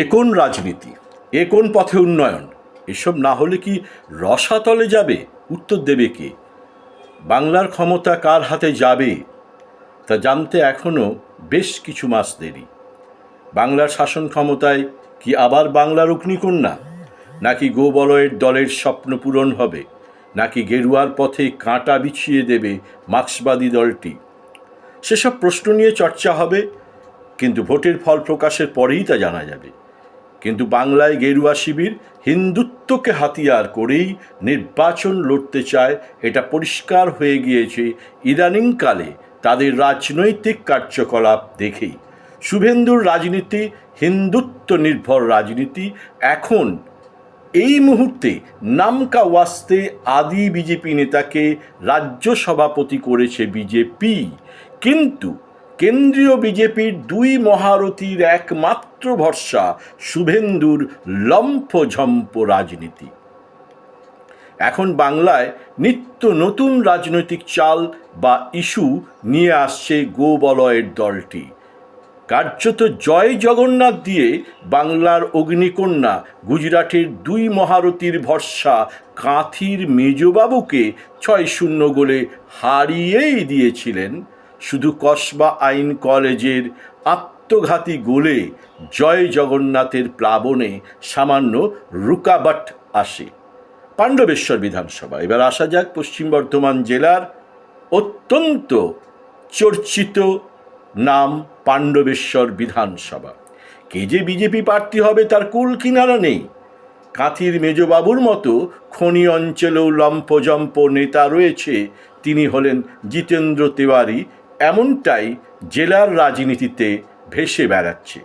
এ কোন রাজনীতি? এ কোন পথে উন্নয়ন? এসব না হলে কি রসাতলে যাবে? উত্তর দেবে কে? বাংলার ক্ষমতা কার হাতে যাবে? তা জানতে এখনও বেশ কিছু মাস দেরি। বাংলার শাসন ক্ষমতায় কি আবার বাংলার অগ্নিকন্যা নাকি গোবলয়ের দলের স্বপ্ন পূরণ হবে? নাকি গেরুয়ার পথে কাঁটা বিছিয়ে দেবে মার্ক্সবাদী দলটি? সেসব প্রশ্ন নিয়ে চর্চা হবে, কিন্তু ভোটের ফল প্রকাশের পরেই তা জানা যাবে। কিন্তু বাংলায় গেরুয়া শিবির হিন্দুত্বকে হাতিয়ার করেই নির্বাচন লড়তে চায়, এটা পরিষ্কার হয়ে গিয়েছে ইদানিংকালে তাদের রাজনৈতিক কার্যকলাপ দেখেই। শুভেন্দুর রাজনীতি হিন্দুত্ব নির্ভর রাজনীতি, এখন এই মুহূর্তে নামকা ওয়াস্তে আদি বিজেপি নেতাকে রাজ্য সভাপতি করেছে বিজেপি। কিন্তু কেন্দ্রীয় বিজেপির দুই মহারথীর একমাত্র ভরসা শুভেন্দুর লম্ফঝম্প রাজনীতি। এখন বাংলায় নিত্য নতুন রাজনৈতিক চাল বা ইস্যু নিয়ে আসছে গোবলয়ের দলটি। কার্যত জয় জগন্নাথ দিয়ে বাংলার অগ্নিকন্যা গুজরাটের দুই মহারথীর ভরসা কাঁথির মেজবাবুকে ছয় শূন্য গোলে হারিয়েই দিয়েছিলেন শুধু কসবা আইন কলেজের আত্মঘাতী গোলে জয় জগন্নাথের প্লাবনে সামান্য রুকাবাট আসে। পাণ্ডবেশ্বর বিধানসভা। এবার আসা যাক পশ্চিম বর্ধমান জেলার অত্যন্ত চর্চিত নাম পাণ্ডবেশ্বর বিধানসভা। কে যে বিজেপি প্রার্থী হবে তার কুল কিনারা নেই। কাঁথির মেজবাবুর মতো খনি অঞ্চলেও লম্পজম্প নেতা রয়েছে। তিনি হলেন জিতেন্দ্র তিওয়ারি এমনটাই জেলার রাজনীতিতে ভেসে বেড়াচ্ছে।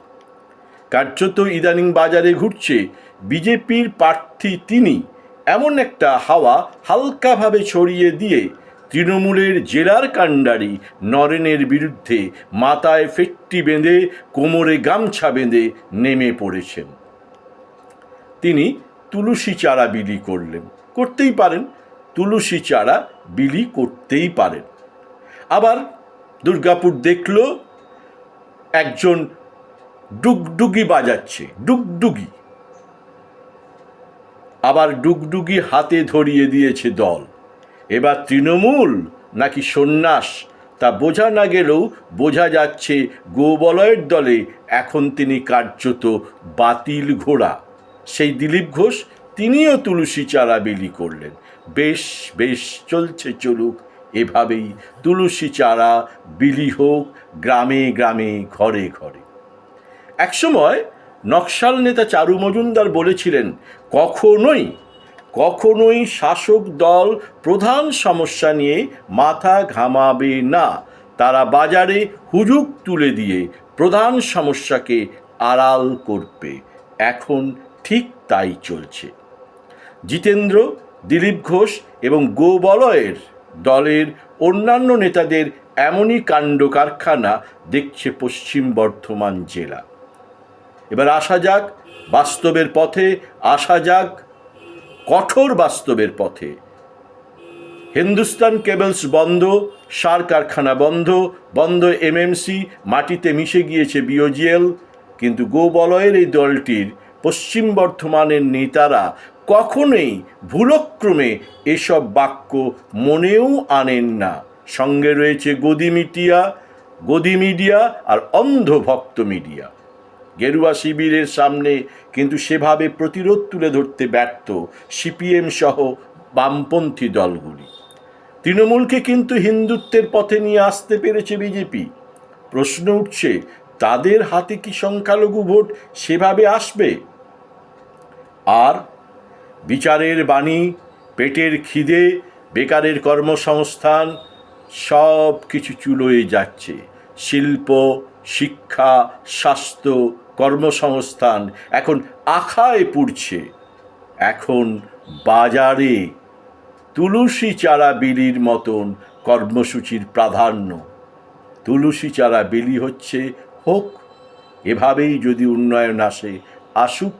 কার্যত ইদানিং বাজারে ঘুরছে বিজেপির প্রার্থী তিনি এমন একটা হাওয়া হালকাভাবে ছড়িয়ে দিয়ে তৃণমূলের জেলার কাণ্ডারি নরেনের বিরুদ্ধে মাথায় ফেট্টি বেঁধে কোমরে গামছা বেঁধে নেমে পড়েছেন। তিনি তুলসী চারা বিলি করলেন। করতেই পারেন, তুলসী চারা বিলি করতেই পারেন। আবার দুর্গাপুর দেখল, একজন ডুগডুগি বাজাচ্ছে, ডুগডুগি। আবার ডুগডুগি হাতে ধরিয়ে দিয়েছে দল। এবার তৃণমূল নাকি সন্ন্যাস, তা বোঝা না গেলেও বোঝা যাচ্ছে গোবলয়ের দলে এখন তিনি কার্যত বাতিল ঘোড়া। সেই দিলীপ ঘোষ তিনিও তুলসী চারা বিলি করলেন। বেশ বেশ, চলছে, চলুক। এভাবেই তুলসী চারা বিলি হোক গ্রামে গ্রামে, ঘরে ঘরে। একসময় নকশাল নেতা চারু মজুমদার বলেছিলেন, কখনোই কখনোই শাসক দল প্রধান সমস্যা নিয়ে মাথা ঘামাবে না। তারা বাজারে হুজুক তুলে দিয়ে প্রধান সমস্যাকে আড়াল করবে। এখন ঠিক তাই চলছে। জিতেন্দ্র, দিলীপ ঘোষ এবং গোবলয়ের দলের অন্যান্য নেতাদের এমনই কাণ্ড কারখানা দেখছে পশ্চিম বর্ধমান জেলা। এবার আসা যাক বাস্তবের পথে, আসা যাক কঠোর বাস্তবের পথে। হিন্দুস্তান কেবলস বন্ধ, সার কারখানা বন্ধ বন্ধ এমএমসি, মাটিতে মিশে গিয়েছে বিওজিএল, কিন্তু গোবলয়ের এই দলটির পশ্চিম বর্ধমানের নেতারা কখনোই ভুলক্রমে এসব বাক্য মনেও আনেন না। সঙ্গে রয়েছে গদি মিডিয়া গদি মিডিয়া আর অন্ধভক্ত মিডিয়া। গেরুয়া শিবিরের সামনে কিন্তু সেভাবে প্রতিরোধ তুলে ধরতে ব্যর্থ সিপিএম সহ বামপন্থী দলগুলি। তৃণমূলকে কিন্তু হিন্দুত্বের পথে নিয়ে আসতে পেরেছে বিজেপি। প্রশ্ন উঠছে, তাদের হাতে কি সংখ্যালঘু ভোট সেভাবে আসবে? আর বিচারের বাণী, পেটের খিদে, বেকারের কর্মসংস্থান, সব কিছু চুলোয় যাচ্ছে। শিল্প, শিক্ষা, স্বাস্থ্য, কর্মসংস্থান এখন আখায় পুড়ছে। এখন বাজারে তুলসী চারা বিলির মতন কর্মসূচির প্রাধান্য। তুলসী চারা বিলি হচ্ছে হোক, এভাবেই যদি উন্নয়ন আসে, আসুক